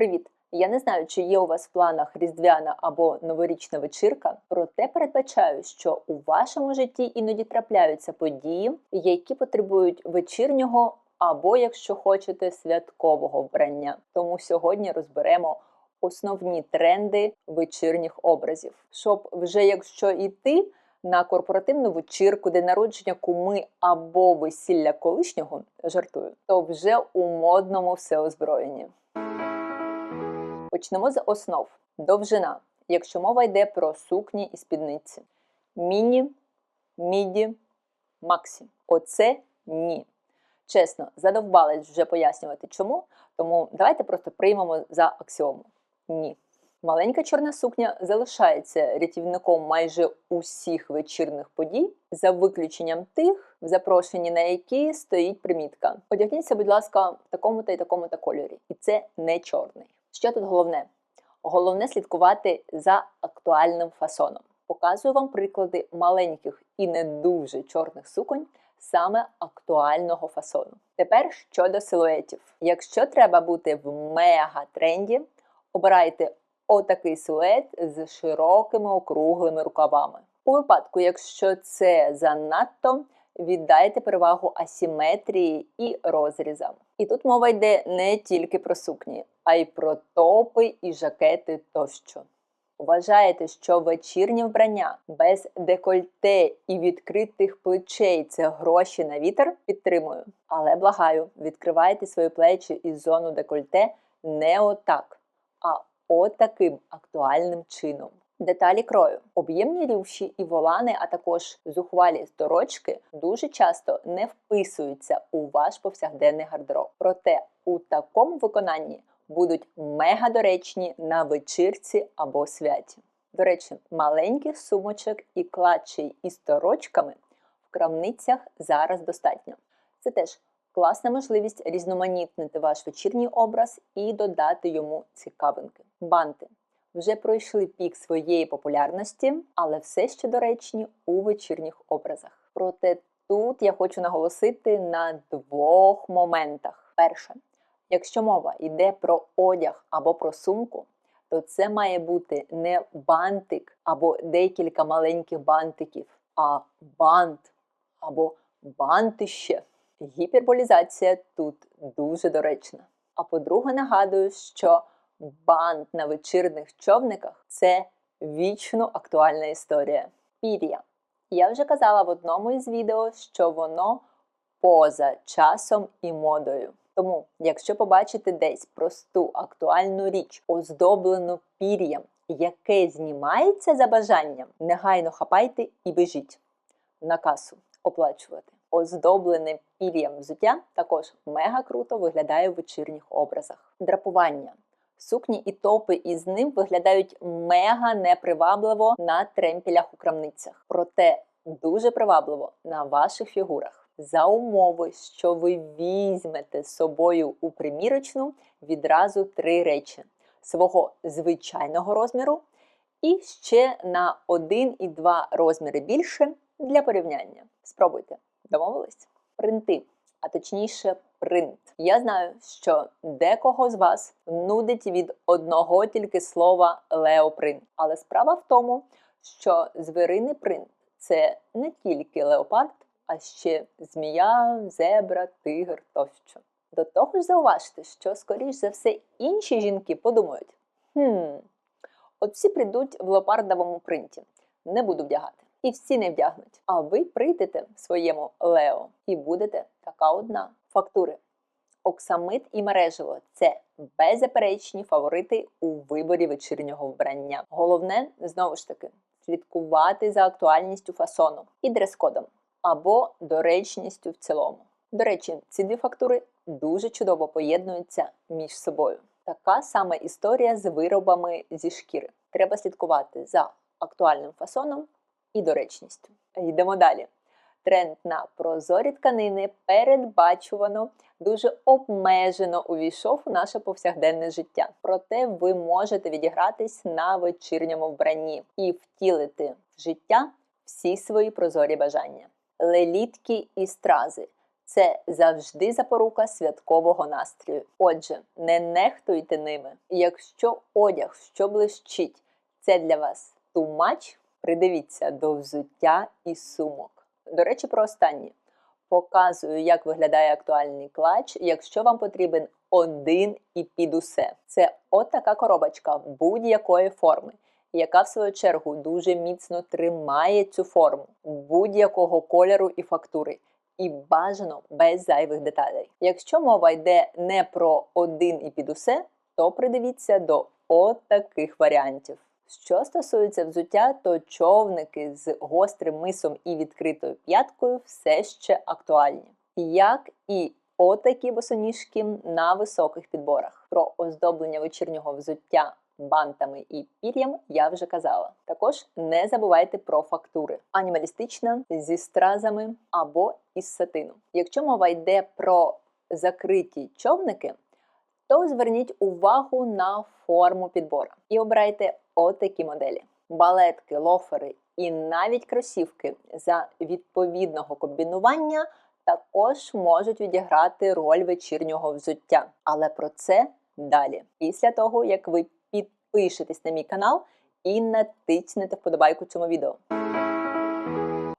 Привіт! Я не знаю, чи є у вас в планах різдвяна або новорічна вечірка, проте передбачаю, що у вашому житті іноді трапляються події, які потребують вечірнього або, якщо хочете, святкового вбрання. Тому сьогодні розберемо основні тренди вечірніх образів, щоб вже якщо йти на корпоративну вечірку, де народження куми або весілля колишнього жартую, то вже у модному всеозброєнні. Почнемо з основ. Довжина. Якщо мова йде про сукні і спідниці. Міні, міді, максі. Оце ні. Чесно, задовбалась вже пояснювати чому, тому давайте просто приймемо за аксіому. Ні. Маленька чорна сукня залишається рятівником майже усіх вечірних подій, за виключенням тих, в запрошенні на які стоїть примітка. Одягніться, будь ласка, в такому-то і такому-то кольорі. І це не чорний. Що тут головне? Головне слідкувати за актуальним фасоном. Показую вам приклади маленьких і не дуже чорних суконь саме актуального фасону. Тепер щодо силуетів. Якщо треба бути в мега тренді, обирайте отакий силует з широкими округлими рукавами. У випадку, якщо це занадто, віддайте перевагу асіметрії і розрізам. І тут мова йде не тільки про сукні, а й про топи і жакети тощо. Вважаєте, що вечірнє вбрання без декольте і відкритих плечей це гроші на вітер? Підтримую. Але благаю, відкривайте свої плечі і зону декольте не отак, а отаким актуальним чином. Деталі крою. Об'ємні рюші і волани, а також зухвалі сторочки дуже часто не вписуються у ваш повсякденний гардероб. Проте у такому виконанні будуть мега доречні на вечірці або святі. До речі, маленьких сумочок і клатчей із сторочками в крамницях зараз достатньо. Це теж класна можливість різноманітнити ваш вечірній образ і додати йому цікавинки. Банти вже пройшли пік своєї популярності, але все ще доречні у вечірніх образах. Проте тут я хочу наголосити на двох моментах. Перше, якщо мова йде про одяг або про сумку, то це має бути не бантик або декілька маленьких бантиків, а бант або бантище. Гіперболізація тут дуже доречна. А по-друге, нагадую, що бант на вечірних човниках це вічно актуальна історія. Пір'я. Я вже казала в одному із відео, що воно поза часом і модою. Тому, якщо побачите десь просту актуальну річ, оздоблену пір'ям, яке знімається за бажанням, негайно хапайте і біжіть на касу оплачувати. Оздоблене пір'ям взуття також мега круто виглядає в вечірніх образах. Драпування. Сукні і топи із ним виглядають мега непривабливо на тремпілях у крамницях. Проте дуже привабливо на ваших фігурах. За умови, що ви візьмете з собою у примірочну відразу три речі: свого звичайного розміру і ще на один і два розміри більше для порівняння. Спробуйте. Домовились? Принти, а точніше, принт. Я знаю, що декого з вас нудить від одного тільки слова леопринт. Але справа в тому, що звіриний принт це не тільки леопард, а ще змія, зебра, тигр тощо. До того ж, зауважте, що, скоріш за все, інші жінки подумають: хм, от всі прийдуть в леопардовому принті, не буду вдягати і всі не вдягнуть. А ви прийдете своєму Лео і будете така одна. Фактури. Оксамит і мережево це беззаперечні фаворити у виборі вечірнього вбрання. Головне, знову ж таки, слідкувати за актуальністю фасону і дрес-кодом або доречністю в цілому. До речі, ці дві фактури дуже чудово поєднуються між собою. Така сама історія з виробами зі шкіри. Треба слідкувати за актуальним фасоном і доречністю. Йдемо далі. Тренд на прозорі тканини передбачувано, дуже обмежено увійшов у наше повсякденне життя. Проте ви можете відігратись на вечірньому вбранні і втілити в життя всі свої прозорі бажання. Лелітки і стрази Це завжди запорука святкового настрою. Отже, не нехтуйте ними. Якщо одяг, що блищить, це для вас much, придивіться до взуття і сумок. До речі, про останнє. Показую, як виглядає актуальний клач, якщо вам потрібен один і під усе. Це от така коробочка будь-якої форми, яка в свою чергу дуже міцно тримає цю форму будь-якого кольору і фактури. І бажано без зайвих деталей. Якщо мова йде не про один і під усе, то придивіться до от таких варіантів. Що стосується взуття, то човники з гострим мисом і відкритою п'яткою все ще актуальні. Як і отакі босоніжки на високих підборах. Про оздоблення вечірнього взуття бантами і пір'ям я вже казала. Також не забувайте про фактури: анімалістична зі стразами або із сатину. Якщо мова йде про закриті човники, то зверніть увагу на форму підбора і обирайте отакі моделі: балетки, лофери і навіть кросівки за відповідного комбінування також можуть відіграти роль вечірнього взуття. Але про це далі, після того як ви підпишетесь на мій канал і натиснете вподобайку цьому відео.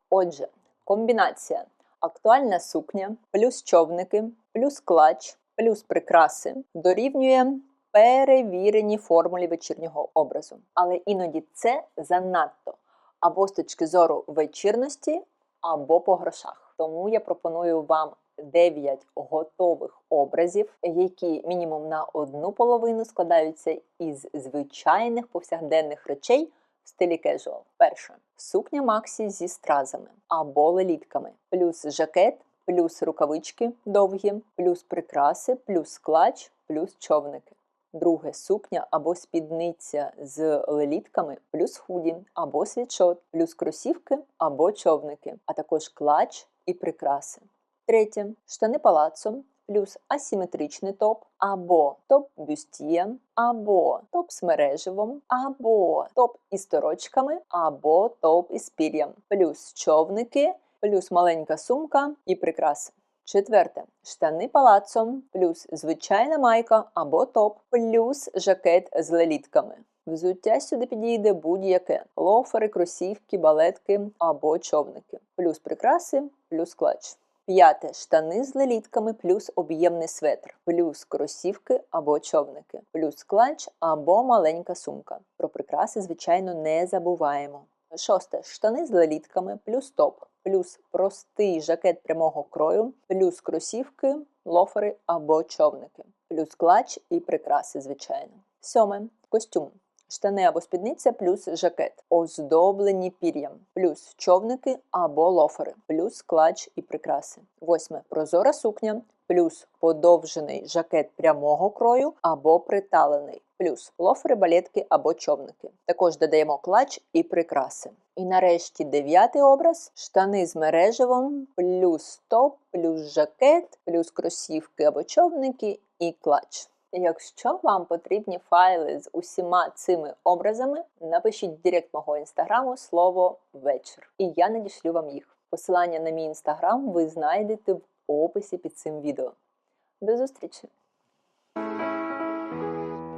Отже, комбінація актуальна сукня, плюс човники, плюс клач, плюс прикраси дорівнює перевіреній формулі вечірнього образу. Але іноді це занадто або з точки зору вечірності, або по грошах. Тому я пропоную вам 9 готових образів, які мінімум на одну половину складаються із звичайних повсякденних речей в стилі кежуал. Перше сукня Максі зі стразами або лелітками, плюс жакет, плюс рукавички довгі, плюс прикраси, плюс клач, плюс човники. Друге сукня або спідниця з лелітками, плюс худі або світшот, плюс кросівки або човники, а також клач і прикраси. Третє штани палацо, плюс асиметричний топ, або топ бюстія, або топ з мереживом, або топ із торочками, або топ із пір'ям, плюс човники, плюс маленька сумка і прикраси. Четверте штани палацом, плюс звичайна майка або топ, плюс жакет з лелітками. Взуття сюди підійде будь-яке: лофери, кросівки, балетки або човники, плюс прикраси, плюс клач. П'яте штани з лелітками, плюс об'ємний светр, плюс кросівки або човники, плюс кланч або маленька сумка. Про прикраси, звичайно, не забуваємо. Шосте штани з лелітками, плюс топ, плюс простий жакет прямого крою, плюс кросівки, лофери або човники, плюс клач і прикраси, звичайно. Сьоме костюм. Штани або спідниця плюс жакет, оздоблені пір'ям, плюс човники або лофери, плюс клач і прикраси. Восьме прозора сукня, плюс подовжений жакет прямого крою або приталений, плюс лофери, балетки або човники. Також додаємо клач і прикраси. І нарешті дев'ятий образ: штани з мережевом, плюс топ, плюс жакет, плюс кросівки або човники і клач. Якщо вам потрібні файли з усіма цими образами, напишіть директ мого інстаграму слово вечір, і я надішлю вам їх. Посилання на мій інстаграм ви знайдете в описі під цим відео. До зустрічі!